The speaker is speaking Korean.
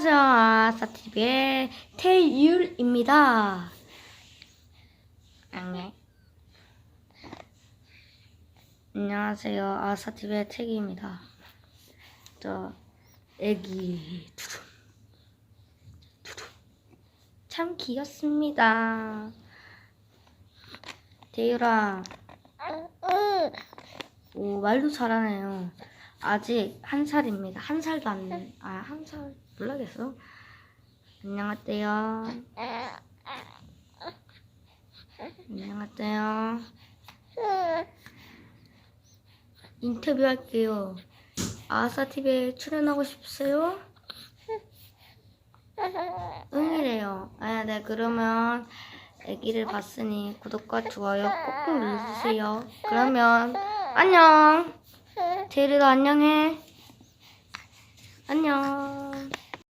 안녕하세요. 아싸TV의 태율입니다. 안녕. 안녕하세요. 아싸TV의 태기입니다. 저 애기 두둥. 두둥. 참 귀엽습니다. 태율아. 오 말도 잘하네요 아직 한 살입니다. 한 살도 안 돼. 아, 한 살 몰라겠어. 안녕하세요. 안녕하세요. 인터뷰 할게요. 아사TV에 출연하고 싶으세요? 응이래요. 아, 네, 그러면 아기를 봤으니 구독과 좋아요 꾹꾹 눌러주세요. 그러면 안녕! 제리도 안녕해. 안녕.